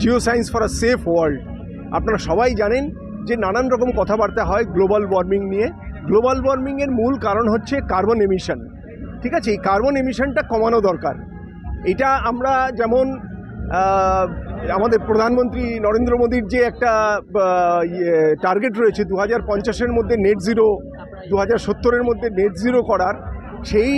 Geo science for a safe world আপনারা সবাই জানেন যে নানান রকম কথাবার্তা হয় গ্লোবাল ওয়ার্মিং নিয়ে। গ্লোবাল ওয়ার্মিংয়ের মূল কারণ হচ্ছে কার্বন এমিশন ঠিক আছে? এই কার্বন এমিশনটা কমানো দরকার। এটা আমরা যেমন আমাদের প্রধানমন্ত্রী নরেন্দ্র মোদীর যে একটা টার্গেট রয়েছে দু হাজার পঞ্চাশের মধ্যে নেট জিরো দু হাজার সত্তরের মধ্যে নেট জিরো করার, সেই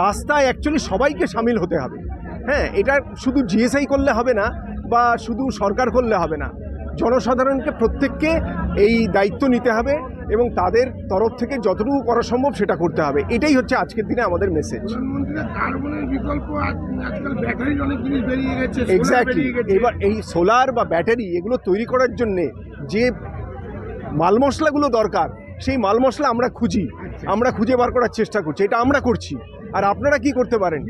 রাস্তায় অ্যাকচুয়ালি সবাইকে সামিল হতে হবে। হ্যাঁ এটা শুধু জিএসআই করলে হবে না বা শুধু সরকার করলে হবে না। জনসাধারণকে প্রত্যেককে এই দায়িত্ব নিতে হবে এবং তাদের তরফ থেকে যতটুকু করা সম্ভব সেটা করতে হবে। এটাই হচ্ছে আজকের দিনে আমাদের মেসেজ এক্স্যাক্টলি এবার এই সোলার বা ব্যাটারি এগুলো তৈরি করার জন্যে যে মাল মশলাগুলো দরকার সেই মাল মশলা আমরা খুঁজি। আমরা খুঁজে বার করার চেষ্টা করছি। এটা আমরা করছি। আর আপনারা কি করতে পারেন?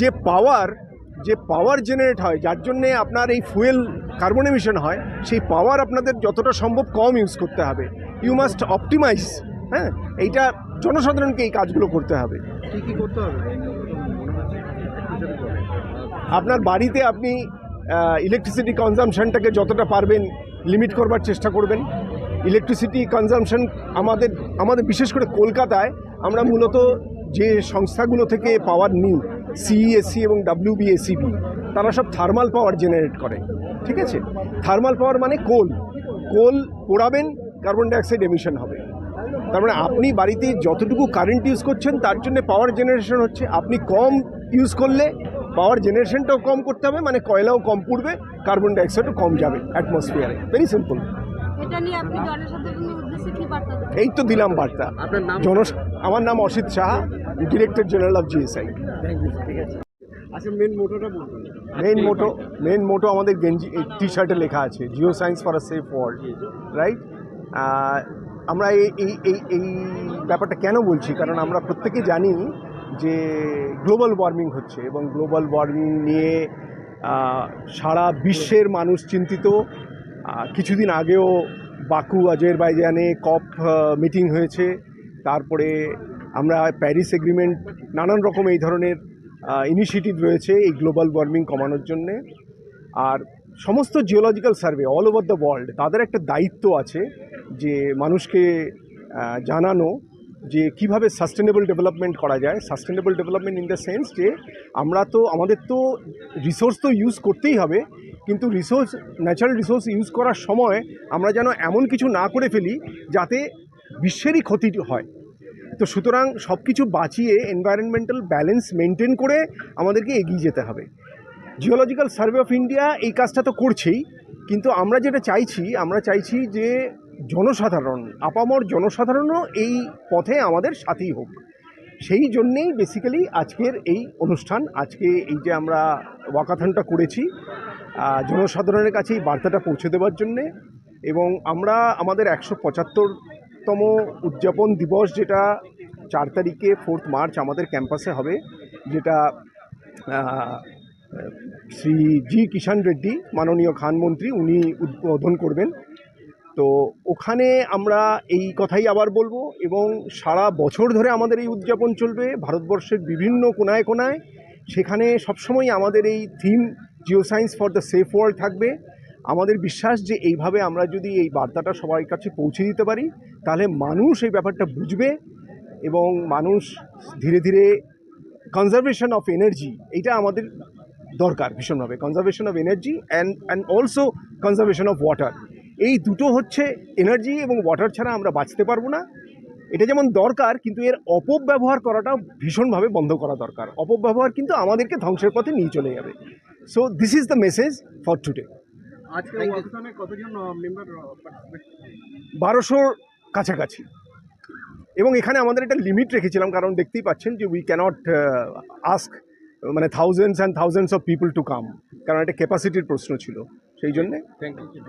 যে পাওয়ার যে পাওয়ার জেনারেট হয় যার জন্যে আপনার এই ফুয়েল কার্বন এমিশন হয় সেই পাওয়ার আপনাদের যতটা সম্ভব কম ইউজ করতে হবে। ইউ মাস্ট অপটিমাইজ হ্যাঁ? এইটা জনসাধারণকে এই কাজগুলো করতে হবে। কি কি করতে হবে? আপনার বাড়িতে আপনি ইলেকট্রিসিটি কনজামশনটাকে যতটা পারবেন লিমিট করবার চেষ্টা করবেন। ইলেকট্রিসিটি কনজামশন আমাদের আমাদের বিশেষ করে কলকাতায় আমরা মূলত যে সংস্থাগুলো থেকে পাওয়ার নিই সিইএসসি এবং ডাব্লিউবিএসিবি তারা সব থার্মাল পাওয়ার জেনারেট করে ঠিক আছে? থার্মাল পাওয়ার মানে কোল কোল পোড়াবেন কার্বন ডাইঅক্সাইড এমিশন হবে। তার মানে আপনি বাড়িতে যতটুকু কারেন্ট ইউজ করছেন তার জন্য পাওয়ার জেনারেশন হচ্ছে। আপনি কম ইউজ করলে পাওয়ার জেনারেশনটাও কম করতে হবে মানে কয়লাও কম পুড়বে কার্বন ডাইঅক্সাইডও কম যাবে অ্যাটমসফিয়ারে ভেরি সিম্পল এটা নিয়ে আপনি জনসাধারণের উদ্দেশ্যে কি বার্তা দেবেন? এই তো দিলাম বার্তা। জন আমার নাম Asit Saha. Director general of GSI আচ্ছা মেন মোটোটা মোটো মেন মোটো আমাদের গেঞ্জি টি শার্টে লেখা আছে geo science for a safe world right আমরা এই এই এই এই ব্যাপারটা কেন বলছি? কারণ আমরা প্রত্যেকে জানি যে গ্লোবাল ওয়ার্মিং হচ্ছে এবং গ্লোবাল ওয়ার্মিং নিয়ে সারা বিশ্বের মানুষ চিন্তিত। কিছুদিন আগেও বাকু আজেরবাইজানে কপ মিটিং হয়েছে। তারপরে আমরা প্যারিস এগ্রিমেন্ট নানান রকম এই ধরনের ইনিশিয়েটিভ রয়েছে এই গ্লোবাল ওয়ার্মিং কমানোর জন্যে। আর সমস্ত geological survey all over the world তাদের একটা দায়িত্ব আছে যে মানুষকে জানানো যে কীভাবে সাস্টেনেবল ডেভেলপমেন্ট করা যায়। Sustainable development in the sense যে আমরা তো, আমাদের তো রিসোর্স তো ইউজ করতেই হবে, কিন্তু রিসোর্স ন্যাচারাল রিসোর্স ইউজ করার সময় আমরা যেন এমন কিছু না করে ফেলি যাতে বিশ্বেরই ক্ষতি হয়। তো সুতরাং সব কিছু বাঁচিয়ে এনভায়রনমেন্টাল ব্যালেন্স মেনটেন করে আমাদেরকে এগিয়ে যেতে হবে। জিওলজিক্যাল সার্ভে অফ ইন্ডিয়া এই কাজটা তো করছেই, কিন্তু আমরা যেটা চাইছি, আমরা চাইছি যে জনসাধারণ, আপামর জনসাধারণও এই পথে আমাদের সাথেই হোক। সেই জন্যেই বেসিক্যালি আজকের এই অনুষ্ঠান, আজকে এই যে আমরা ওয়াকাথনটা করেছি জনসাধারণের কাছে এই বার্তাটা পৌঁছে দেওয়ার জন্যে এবং আমরা আমাদের একশো পঁচাত্তর পঁচাত্তরতম উদযাপন দিবস যেটা চার তারিখে ফোর্থ মার্চ আমাদের ক্যাম্পাসে হবে, যেটা শ্রী জি কিষাণ রেড্ডি, মাননীয় খানমন্ত্রী, উনি উদ্বোধন করবেন। তো ওখানে আমরা এই কথাই আবার বলব এবং সারা বছর ধরে আমাদের এই উদযাপন চলবে, ভারতবর্ষের বিভিন্ন কোনায় কোনায় সেখানে সবসময় আমাদের এই theme geo science for the safe world থাকবে। আমাদের বিশ্বাস যে এইভাবে আমরা যদি এই বার্তাটা সবার কাছে পৌঁছে দিতে পারি, তাহলে মানুষ এই ব্যাপারটা বুঝবে এবং মানুষ ধীরে ধীরে কনজারভেশন অফ এনার্জি এটা আমাদের দরকার ভীষণভাবে conservation of energy and and also conservation of water এই দুটো হচ্ছে এনার্জি এবং ওয়াটার ছাড়া আমরা বাঁচতে পারব না। এটা যেমন দরকার, কিন্তু এর অপব্যবহার করাটা ভীষণভাবে বন্ধ করা দরকার। অপব্যবহার কিন্তু আমাদেরকে ধ্বংসের পথে নিয়ে চলে যাবে। So this is the message for today আজকে কতজন মেম্বার বারোশোর কাছাকাছি। এবং এখানে আমাদের একটা লিমিট রেখেছিলাম কারণ দেখতেই পাচ্ছেন যে উই ক্যানট আস্ক মানে thousands and thousands of people to come কারণ একটা ক্যাপাসিটির প্রশ্ন ছিল সেই জন্যে থ্যাংক ইউ